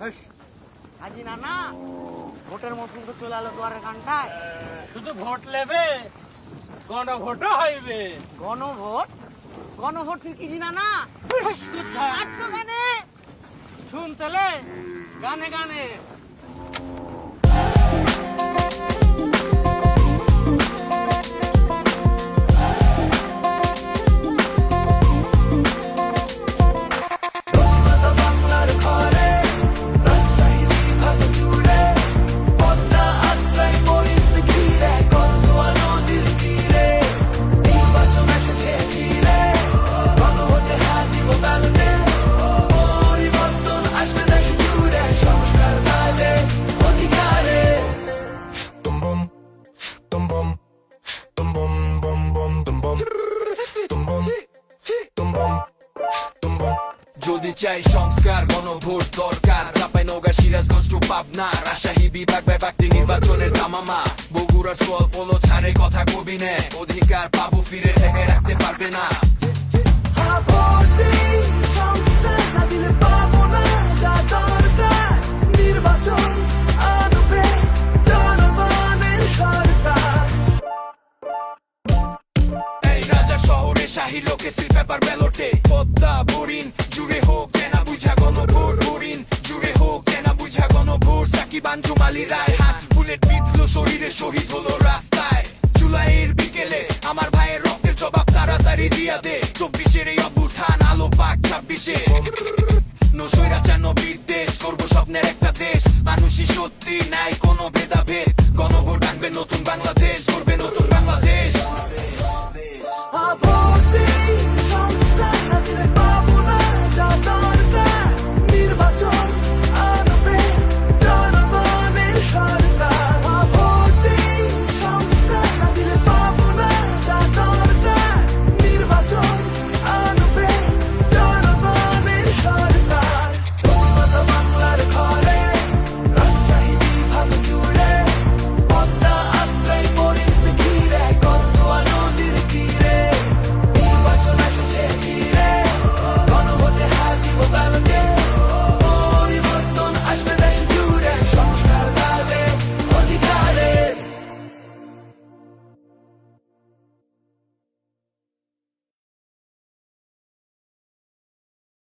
আজি না না ভোটের মৌসুম তো চলে এলো দুয়ারের ঘন্টায়। শুধু ভোট নেবে গণভোটও হইবে। গণভোট? গণভোট কি জিনা না শুনতেলে গানে গানে। যদি চাই সংস্কার গণভোট দরকার। চাপাই নগা সিরাজগঞ্জ টু পাবনা রাজশাহী বিভাগ ব্যাপারটি নির্বাচনের দামামা। বগুড়ার সোয়াল পোলো ছাড়ে কথা কবি নে। অধিকার পাবো ফিরে ঠেকে রাখতে পারবে না। শহরে শাহী লোকে সিল পেপার ব্যালটে। গণভোট জুমালি রায় হাত। বুলেট বিঁধলো শরীরে, শহীদ হলো রাস্তায়। জুলাইয়ের বিকেলে আমার ভাইয়ের রক্তের জবাব তাড়াতাড়ি দিয়া দে। চব্বিশের এই অভ্যুত্থান, আলো পাক ছাব্বিশে। নসৈরাচার বিদ্বেষ, করব স্বপ্নের একটা দেশ। মানুষই সত্যি নাই কোনো ভেদাভেদ। গণভোট আনবে নতুন বাংলাদেশ।